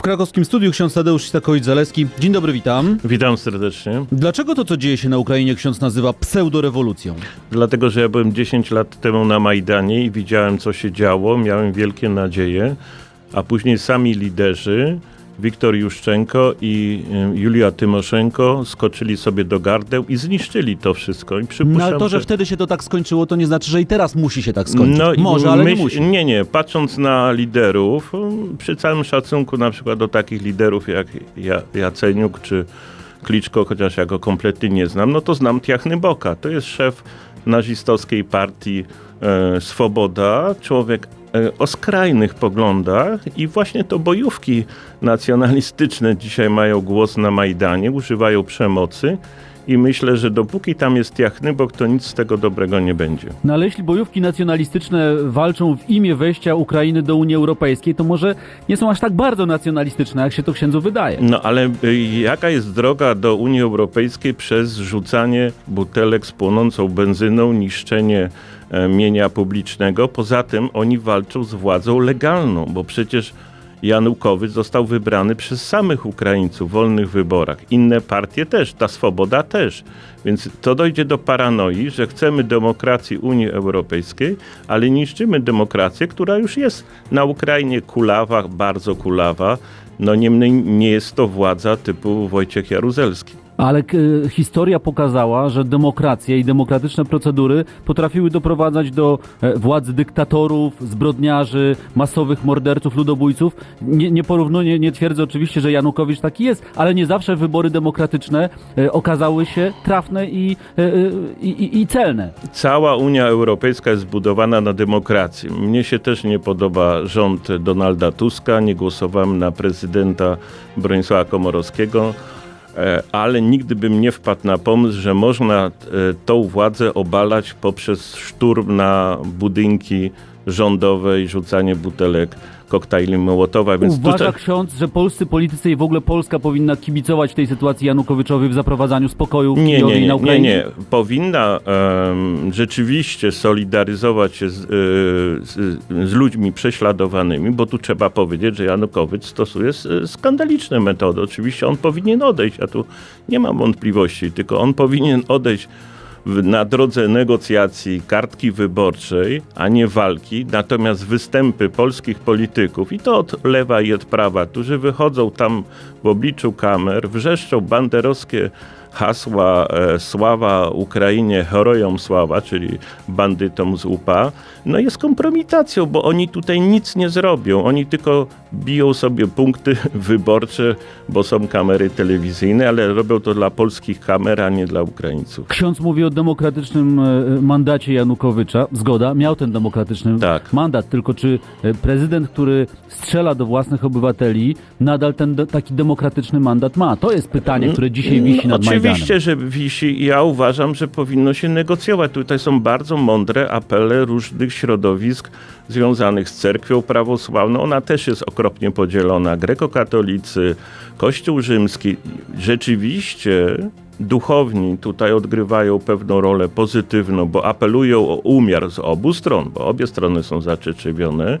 W krakowskim studiu ksiądz Tadeusz Stakowicz-Zaleski. Dzień dobry, witam. Witam serdecznie. Dlaczego to, co dzieje się na Ukrainie, ksiądz nazywa pseudorewolucją? Dlatego, że ja byłem 10 lat temu na Majdanie i widziałem, co się działo, miałem wielkie nadzieje, a później sami liderzy, Wiktor Juszczenko i Julia Tymoszenko skoczyli sobie do gardeł i zniszczyli to wszystko. I No ale to, że wtedy się to tak skończyło, to nie znaczy, że i teraz musi się tak skończyć. No Może, ale nie myśl- musi. Nie, nie. Patrząc na liderów, um, przy całym szacunku na przykład do takich liderów jak ja, Jaceniuk czy Kliczko, chociaż ja go kompletnie nie znam, no to znam Tiachnyboka. To jest szef nazistowskiej partii e, Swoboda, człowiek o skrajnych poglądach i właśnie to bojówki nacjonalistyczne dzisiaj mają głos na Majdanie, używają przemocy i myślę, że dopóki tam jest Tiachnybok, to nic z tego dobrego nie będzie. No ale jeśli bojówki nacjonalistyczne walczą w imię wejścia Ukrainy do Unii Europejskiej, to może nie są aż tak bardzo nacjonalistyczne, jak się to księdzu wydaje. No ale y, jaka jest droga do Unii Europejskiej przez rzucanie butelek z płonącą benzyną, niszczenie e, mienia publicznego? Poza tym oni walczą z władzą legalną, bo przecież Janukowicz został wybrany przez samych Ukraińców w wolnych wyborach. Inne partie też, ta swoboda też. Więc to dojdzie do paranoi, że chcemy demokracji Unii Europejskiej, ale niszczymy demokrację, która już jest na Ukrainie kulawa, bardzo kulawa. No niemniej nie jest to władza typu Wojciech Jaruzelski. Ale k- historia pokazała, że demokracje i demokratyczne procedury potrafiły doprowadzać do e, władzy dyktatorów, zbrodniarzy, masowych morderców, ludobójców. Nie, nie porównuję, nie twierdzę oczywiście, że Janukowicz taki jest, ale nie zawsze wybory demokratyczne e, okazały się trafne i, e, e, i, i, i celne. Cała Unia Europejska jest zbudowana na demokracji. Mnie się też nie podoba rząd Donalda Tuska, nie głosowałem na prezydenta Bronisława Komorowskiego, e, ale nigdy bym nie wpadł na pomysł, że można e, tą władzę obalać poprzez szturm na budynki rządowe i rzucanie butelek koktajli Mołotowa. Więc Uważa tutaj... ksiądz, że polscy politycy i w ogóle Polska powinna kibicować w tej sytuacji Janukowiczowi w zaprowadzaniu spokoju Nie, nie, nie, na nie, Ukrainie? nie. Powinna em, rzeczywiście solidaryzować się z, y, z, z ludźmi prześladowanymi, bo tu trzeba powiedzieć, że Janukowicz stosuje skandaliczne metody. Oczywiście on powinien odejść, ja tu nie mam wątpliwości, tylko on powinien odejść na drodze negocjacji kartki wyborczej, a nie walki. Natomiast występy polskich polityków, i to od lewa i od prawa, którzy wychodzą tam w obliczu kamer, wrzeszczą banderowskie hasła e, sława Ukrainie, herojom sława, czyli bandytom z UPA, no jest kompromitacją, bo oni tutaj nic nie zrobią. Oni tylko biją sobie punkty wyborcze, bo są kamery telewizyjne, ale robią to dla polskich kamer, a nie dla Ukraińców. Ksiądz mówi o demokratycznym e, mandacie Janukowycza. Zgoda, miał ten demokratyczny Tak. mandat. Tylko czy e, prezydent, który strzela do własnych obywateli, nadal ten taki demokratyczny mandat ma? To jest pytanie, które dzisiaj wisi No, nad Majdanem. Oczywiście, że wisi i ja uważam, że powinno się negocjować. Tutaj są bardzo mądre apele różnych środowisk związanych z cerkwią prawosławną. Ona też jest okropnie podzielona. Grekokatolicy, Kościół rzymski. Rzeczywiście duchowni tutaj odgrywają pewną rolę pozytywną, bo apelują o umiar z obu stron, bo obie strony są zaczeczewione.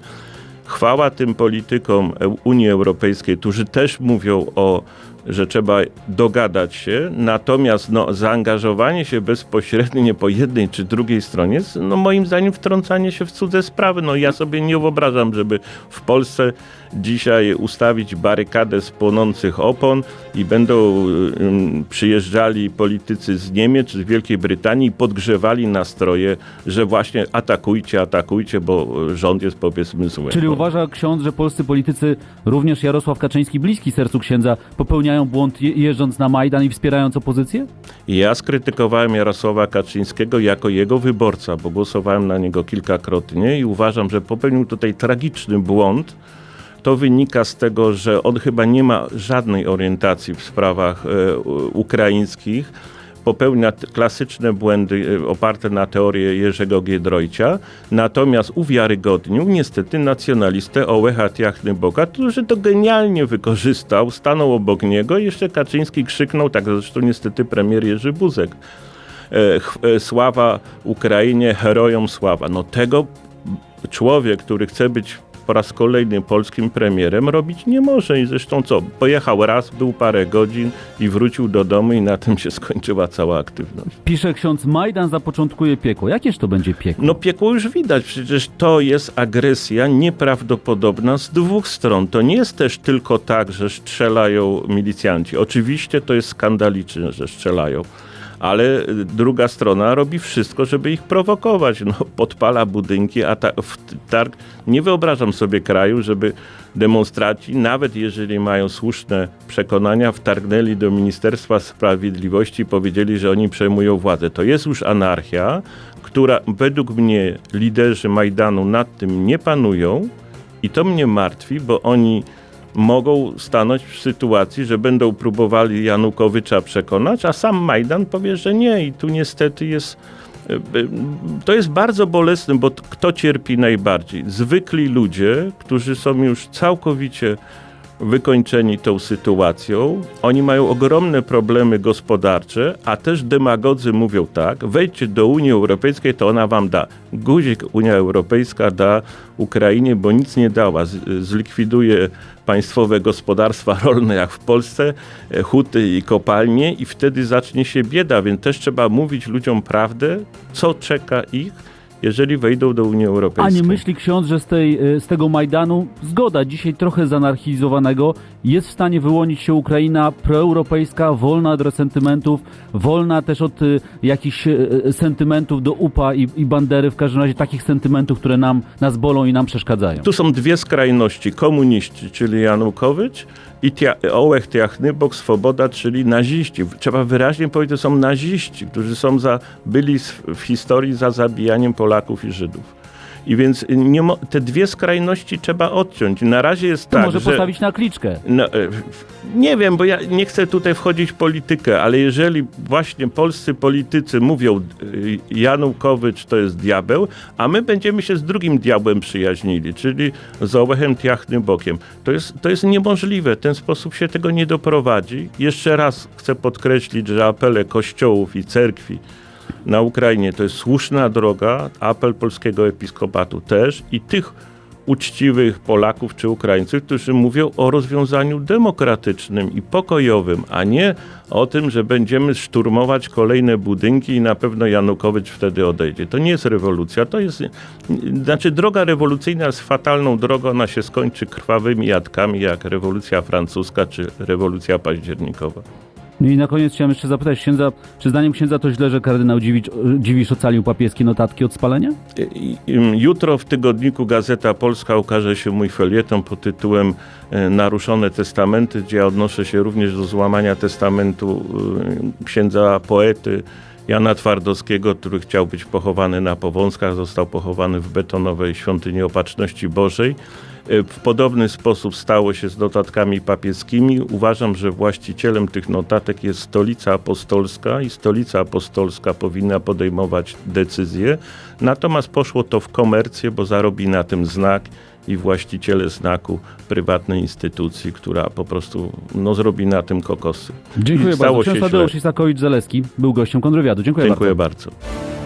Chwała tym politykom Unii Europejskiej, którzy też mówią o, że trzeba dogadać się, natomiast no, zaangażowanie się bezpośrednie po jednej czy drugiej stronie jest no, moim zdaniem wtrącanie się w cudze sprawy. No, ja sobie nie wyobrażam, żeby w Polsce dzisiaj ustawić barykadę z płonących opon i będą przyjeżdżali politycy z Niemiec z Wielkiej Brytanii i podgrzewali nastroje, że właśnie atakujcie, atakujcie, bo rząd jest powiedzmy zły. Czyli uważa ksiądz, że polscy politycy, również Jarosław Kaczyński, bliski sercu księdza, popełniają błąd je- jeżdżąc na Majdan i wspierając opozycję? Ja skrytykowałem Jarosława Kaczyńskiego jako jego wyborca, bo głosowałem na niego kilkakrotnie i uważam, że popełnił tutaj tragiczny błąd. To wynika z tego, że on chyba nie ma żadnej orientacji w sprawach e, ukraińskich. Popełnia klasyczne błędy e, oparte na teorię Jerzego Giedroycia, natomiast uwiarygodnił niestety nacjonalistę Ołecha Tiachnyboka, który to genialnie wykorzystał, stanął obok niego i jeszcze Kaczyński krzyknął, tak zresztą niestety premier Jerzy Buzek, e, sława Ukrainie, herojom sława. No tego człowiek, który chce być po raz kolejny polskim premierem, robić nie może. I zresztą co, pojechał raz, był parę godzin i wrócił do domu i na tym się skończyła cała aktywność. Pisze ksiądz, Majdan zapoczątkuje piekło. Jakież to będzie piekło? No piekło już widać, przecież to jest agresja nieprawdopodobna z dwóch stron. To nie jest też tylko tak, że strzelają milicjanci. Oczywiście to jest skandaliczne, że strzelają. Ale y, druga strona robi wszystko, żeby ich prowokować. No, podpala budynki, a ta, w targ. Nie wyobrażam sobie kraju, żeby demonstraci, nawet jeżeli mają słuszne przekonania, wtargnęli do Ministerstwa Sprawiedliwości i powiedzieli, że oni przejmują władzę. To jest już anarchia, która według mnie liderzy Majdanu nad tym nie panują i to mnie martwi, bo oni mogą stanąć w sytuacji, że będą próbowali Janukowycza przekonać, a sam Majdan powie, że nie i tu niestety jest e, e, to jest bardzo bolesne, bo kto cierpi najbardziej? Zwykli ludzie, którzy są już całkowicie wykończeni tą sytuacją. Oni mają ogromne problemy gospodarcze, a też demagodzy mówią tak, wejdźcie do Unii Europejskiej, to ona wam da. Guzik Unia Europejska da Ukrainie, bo nic nie dała. Zlikwiduje państwowe gospodarstwa rolne jak w Polsce, e, huty i kopalnie i wtedy zacznie się bieda, więc też trzeba mówić ludziom prawdę, co czeka ich, jeżeli wejdą do Unii A Europejskiej. nie myśli ksiądz, że z, tej, y, z tego Majdanu, zgoda, dzisiaj trochę zanarchizowanego, jest w stanie wyłonić się Ukraina proeuropejska, wolna od resentymentów, wolna też od y, jakichś y, sentymentów do UPA i, i Bandery, w każdym razie takich sentymentów, które nam, nas bolą i nam przeszkadzają. Tu są dwie skrajności. Komuniści, czyli Janukowycz i tia, Ołech Tiachnybok, Swoboda, czyli naziści. Trzeba wyraźnie powiedzieć, to są naziści, którzy są za, byli w historii za zabijaniem Polaków i Żydów. I więc mo- te dwie skrajności trzeba odciąć. Na razie jest To tak, może że... postawić na kliczkę. No, e, nie wiem, bo ja nie chcę tutaj wchodzić w politykę, ale jeżeli właśnie polscy politycy mówią, y, Janukowycz to jest diabeł, a my będziemy się z drugim diabłem przyjaźnili, czyli z Ołechem Tiachnybokiem, to jest, to jest niemożliwe. W ten sposób się tego nie doprowadzi. Jeszcze raz chcę podkreślić, że apele kościołów i cerkwi na Ukrainie to jest słuszna droga, apel polskiego episkopatu też i tych uczciwych Polaków czy Ukraińców, którzy mówią o rozwiązaniu demokratycznym i pokojowym, a nie o tym, że będziemy szturmować kolejne budynki i na pewno Janukowicz wtedy odejdzie. To nie jest rewolucja, to jest, znaczy droga rewolucyjna jest fatalną drogą, ona się skończy krwawymi jadkami jak rewolucja francuska czy rewolucja październikowa. No I na koniec chciałem jeszcze zapytać księdza, czy zdaniem księdza to źle, że kardynał Dziwisz, Dziwisz ocalił papieskie notatki od spalenia? Jutro w tygodniku Gazeta Polska ukaże się mój felieton pod tytułem e, Naruszone testamenty, gdzie ja odnoszę się również do złamania testamentu e, księdza poety Jana Twardowskiego, który chciał być pochowany na Powązkach, został pochowany w betonowej świątyni Opatrzności Bożej. E, W podobny sposób stało się z notatkami papieskimi. Uważam, że właścicielem tych notatek jest Stolica Apostolska i Stolica Apostolska powinna podejmować decyzje. Natomiast poszło to w komercję, bo zarobi na tym znak i właściciele znaku prywatnej instytucji, która po prostu no, zrobi na tym kokosy. Dziękuję stało bardzo. Ksiądz. Tadeusz Isakowicz-Zaleski był gościem kontrwywiadu. Dziękuję, Dziękuję bardzo. bardzo.